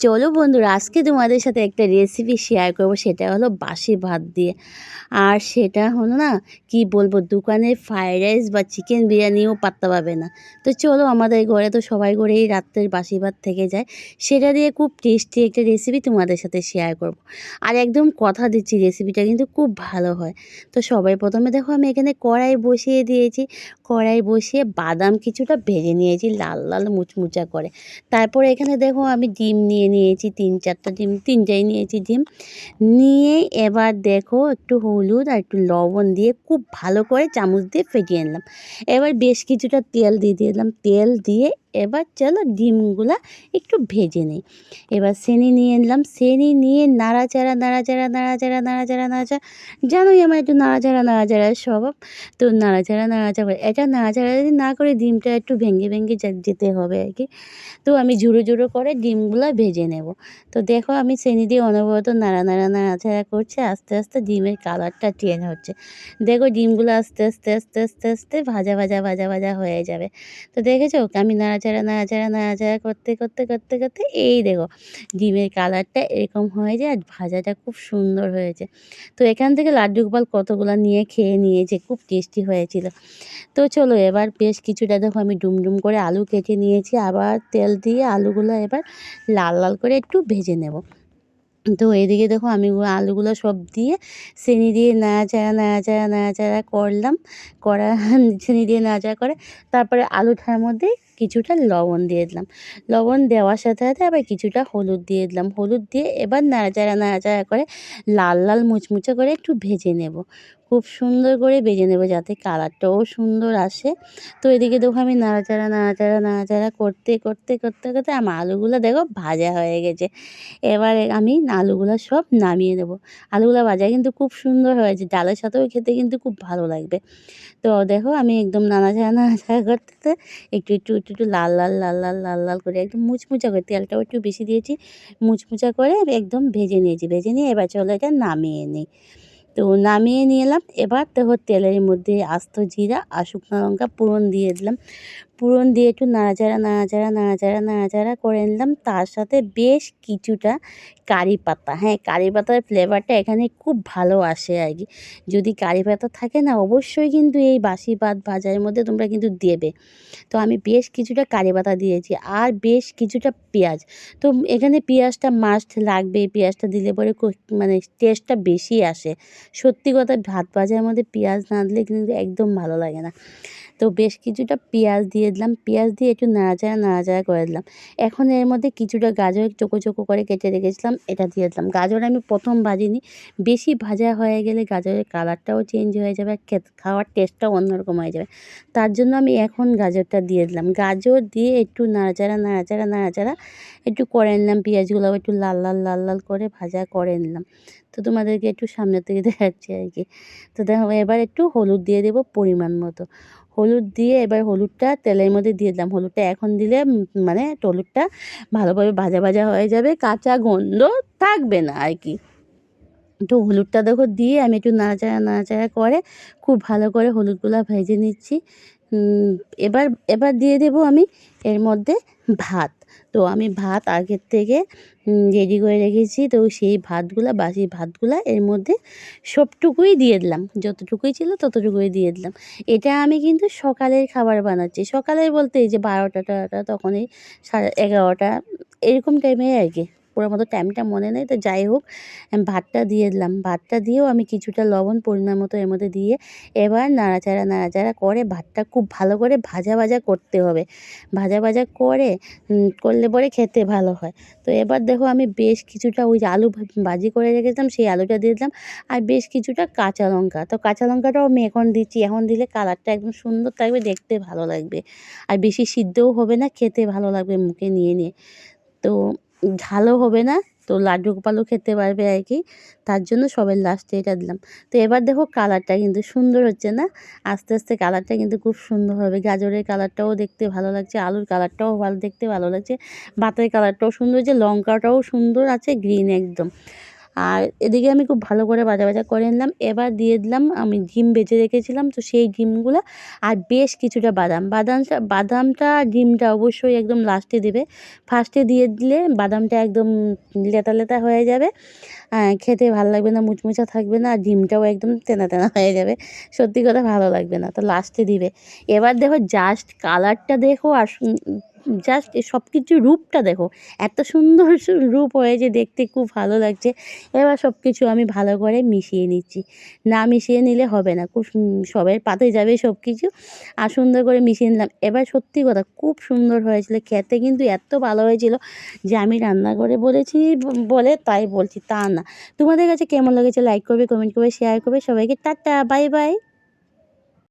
চলো বন্ধুরা, আজকে তোমাদের সাথে একটা রেসিপি শেয়ার করব, সেটা হলো বাসি ভাত দিয়ে। আর সেটা হলো না, কি বলব, দোকানে ফ্রায়েড রাইস বা চিকেন বিরিয়ানিও পাত্তা পাবে না। তো চলো আমাদের ঘরে তো সবাই ঘরেই রাত্রের বাসি ভাত থেকে যায়। সেটা দিয়ে খুব টেস্টি একটা রেসিপি তোমাদের সাথে শেয়ার করব। আর একদম কথা দিচ্ছি রেসিপিটা কিন্তু খুব ভালো হয়। তো সবাই প্রথমে দেখো, আমি এখানে কড়াই বসিয়ে দিয়েছি। কড়াই বসিয়ে বাদাম কিছুটা ভেজে নিয়েছি, লাল লাল মুচমুচা করে। তারপরে এখানে দেখো, আমি ডিম নিয়ে নিয়েছি তিন চারটা ডিম তিনটাই নিয়েছি ডিম। নিয়ে এবার দেখো একটু হলুদ আর একটু লবণ দিয়ে খুব ভালো করে চামচ দিয়ে ফেটিয়ে নিলাম। এবার বেশ কিছুটা তেল দিয়ে দিলাম। তেল দিয়ে এবার চলো ডিমগুলা একটু ভেজে নিই। এবার সেনি নিয়ে নিলাম। সেনি নিয়ে নাড়াচাড়া নাড়াচাড়া নাড়াচাড়া নাড়াচাড়া নাড়াচাড়া। জানোই আমার একটু নাড়াচাড়া, নাড়াচাড়ার স্বভাব। তো নাড়াচাড়া নাড়াচাড়া, এটা নাড়াচাড়া যদি না করে ডিমটা একটু ভেঙে ভেঙে যেতে হবে আর কি। তো আমি ঝুড়ো ঝুড়ো করে ডিমগুলো ভেজে নেব। তো দেখো আমি চেনি দিয়ে অনবরত নাড়া নাড়া, নাড়াচাড়া করছে। আস্তে আস্তে ডিমের কালারটা চেঞ্জ হচ্ছে। দেখো ডিমগুলো আস্তে আস্তে আস্তে আস্তে আস্তে ভাজা ভাজা ভাজা ভাজা হয়ে যাবে। তো দেখেছ আমি নাড়াচাড়া নাড়াচাড়া নাড়াচাড়া করতে করতে করতে করতে এই দেখো ডিমের কালারটা এরকম হয়ে যায় আর ভাজাটা খুব সুন্দর হয়েছে। তো এখান থেকে লাড্ডু গোপাল কতগুলো নিয়ে খেয়ে নিয়েছে, খুব টেস্টি হয়েছিল। তো চলো এবার বেশ কিছুটা দেখো আমি ডুমডুম করে আলু কেটে নিয়েছি, আবার তেল দিয়ে আলুগুলো এবার লাল লাল করে একটু ভেজে নেব। তো এদিকে দেখো আমি আলুগুলো সব দিয়ে চিনি দিয়ে নাড়াচাড়া নাড়াচাড়া নাড়াচাড়া করলাম, করা চিনি দিয়ে নাড়াচাড়া করে তারপরে আলুটার মধ্যে কিছুটা লবণ দিয়ে দিলাম। লবণ দেওয়ার সাথে সাথে আবার কিছুটা হলুদ দিয়ে দিলাম। হলুদ দিয়ে এবার নাড়াচাড়া নাড়াচাড়া করে লাল লাল মুচমুচে করে একটু ভেজে নেব। খুব সুন্দর করে বেজে নেব যাতে কালারটাও সুন্দর আসে। তো এদিকে দেখো আমি নাড়াচাড়া নাড়াচাড়া নাড়াচাড়া করতে করতে করতে করতে আমার আলুগুলো দেখো ভাজা হয়ে গেছে। এবারে আমি আলুগুলো সব নামিয়ে দেবো আলুগুলো ভাজা কিন্তু খুব সুন্দর হয়েছে, ডালের সাথেও খেতে কিন্তু খুব ভালো লাগবে। তো দেখো আমি একদম নাড়াচাড়া নাড়াচাড়া করতে একটু একটু একটু একটু লাল লাল লাল লাল লাল লাল করে একদম মুচমুচা করে তেলটাও একটু বেশি দিয়েছি, মুচমুচা করে একদম ভেজে নিয়েছি, ভেজে নিয়ে এবার চলো এটা নামিয়ে নিই। তো নামিয়ে নিয়ে এলাম। এবার তো তেলের মধ্যে আস্ত জিরা আর শুকনো লঙ্কা পুরন দিয়ে দিলাম। পুরন দিয়ে একটু নাড়াচাড়া নাড়াচাড়া নাড়াচাড়া নাড়াচাড়া করে নিলাম। তার সাথে বেশ কিছুটা কারি পাতা। হ্যাঁ কারি পাতার ফ্লেভারটা এখানে খুব ভালো আসে আর কি। যদি কারি পাতা থাকে না, অবশ্যই কিন্তু এই বাসি ভাত ভাজার মধ্যে তোমরা কিন্তু দেবে। তো আমি বেশ কিছুটা কারি পাতা দিয়েছি আর বেশ কিছুটা পেঁয়াজ। তো এখানে পেঁয়াজটা মাস্ট লাগবে। পেঁয়াজটা দিলে পরে মানে টেস্টটা বেশি আসে। সত্যি কথা, ভাত ভাজার মধ্যে পেঁয়াজ না দিলে কিন্তু একদম ভালো লাগে না। তো বেশ কিছুটা পেঁয়াজ দিয়ে দিলাম। পেঁয়াজ দিয়ে একটু নাড়াচাড়া নাড়াচাড়া করে দিলাম। এখন এর মধ্যে কিছুটা গাজর চোকো চোকো করে কেটে রেখেছিলাম, এটা দিয়ে দিলাম। গাজর আমি প্রথম ভাজিনি। বেশি ভাজা হয়ে গেলে গাজরের কালারটাও চেঞ্জ হয়ে যাবে আর খাওয়ার টেস্টটাও অন্যরকম হয়ে যাবে। তার জন্য আমি এখন গাজরটা দিয়ে দিলাম। গাজর দিয়ে একটু নাড়াচাড়া নাড়াচাড়া নাড়াচাড়া একটু করে নিলাম। পেঁয়াজগুলো একটু লাল লাল লাল লাল করে ভাজা করে নিলাম। তো তোমাদেরকে একটু সামনের থেকে দেখাচ্ছি আর কি। তো দেখো, এবার একটু হলুদ দিয়ে দেবো পরিমাণ মতো। হলুদ দিয়ে এবার হলুদটা তেলের মধ্যে দিয়ে দিলাম। হলুদটা এখন দিলে মানে হলুদটা ভালোভাবে ভাজা ভাজা হয়ে যাবে, কাঁচা গন্ধ থাকবে না আর কি। তো হলুদটা দেখো দিয়ে আমি একটু নাড়াচাড়া নাড়াচাড়া করে খুব ভালো করে হলুদগুলো ভেজে নিচ্ছি। এবার এবার দিয়ে দেব আমি এর মধ্যে ভাত। তো আমি ভাত আগের থেকে রেডি করে রেখেছি। তো সেই ভাতগুলা, বাসি ভাতগুলা এর মধ্যে সবটুকুই দিয়ে দিলাম। যতটুকুই ছিল ততটুকুই দিয়ে দিলাম। এটা আমি কিন্তু সকালের খাবার বানাচ্ছি। সকালের বলতে এই যে বারোটা টারোটা তখনই সাড়ে এগারোটা, এরকম টাইমে আর কি। পুরো মতো টাইমটা মনে নেই। তো যাই হোক, আমি ভাতটা দিয়ে দিলাম। ভাতটা দিয়েও আমি কিছুটা লবণ পরিমাণ মতো এর মধ্যে দিয়ে এবার নাড়াচাড়া নাড়াচাড়া করে ভাতটা খুব ভালো করে ভাজা ভাজা করতে হবে। ভাজা ভাজা করে করলে পরে খেতে ভালো হয়। তো এবার দেখো আমি বেশ কিছুটা ওই আলু ভাজি করে রেখেছিলাম, সেই আলুটা দিয়ে দিলাম। আর বেশ কিছুটা কাঁচা লঙ্কা। তো কাঁচা লঙ্কাটাও আমি এখন দিচ্ছি। এখন দিলে কালারটা একদম সুন্দর থাকবে, দেখতে ভালো লাগবে। আর বেশি সিদ্ধও হবে না, খেতে ভালো লাগবে মুখে নিয়ে নিয়ে। তো ঝালও হবে না। তো লাড্ডু গোপালও খেতে পারবে আর কি। তার জন্য সবার লাস্টে এটা দিলাম। তো এবার দেখো কালারটা কিন্তু সুন্দর হচ্ছে না? আস্তে আস্তে কালারটা কিন্তু খুব সুন্দর হবে। গাজরের কালারটাও দেখতে ভালো লাগছে, আলুর কালারটাও ভালো, দেখতে ভালো লাগছে। ভাতের কালারটাও সুন্দর হচ্ছে লঙ্কাটাও সুন্দর আছে গ্রিন একদম। আর এদিকে আমি খুব ভালো করে ভাজা ভাজা করে নিলাম। এবার দিয়ে দিলাম আমি ডিম বেজে রেখেছিলাম তো সেই ডিমগুলো আর বেশ কিছুটা বাদাম। বাদামটা বাদামটা ডিমটা অবশ্যই একদম লাস্টে দেবে। ফার্স্টে দিয়ে দিলে বাদামটা একদম লেতা লেতা হয়ে যাবে। হ্যাঁ, খেতে ভালো লাগবে না মুচমুচা থাকবে না আর ডিমটাও একদম তেনা তেনা হয়ে যাবে। সত্যি কথা ভালো লাগবে না তো লাস্টে দিবে। এবার দেখো জাস্ট কালারটা দেখো আর জাস্ট সব কিছু রূপটা দেখো। এত সুন্দর রূপ হয়েছে দেখতে, খুব ভালো লাগছে। এবার সব কিছু আমি ভালো করে মিশিয়ে নিচ্ছি। না মিশিয়ে নিলে হবে না। খুব সবাই পাতে যাবে সব কিছু আর সুন্দর করে মিশিয়ে নিলাম। এবার সত্যি কথা, খুব সুন্দর হয়েছিল। খেতে কিন্তু এত ভালো হয়েছিল যে আমি রান্না করে বলেছি, বলে তাই বলছি, তা না। তোমাদের কাছে কেমন লেগেছে? লাইক করবে কমেন্ট করবে শেয়ার করবে। সবাইকে টাটা বাই বাই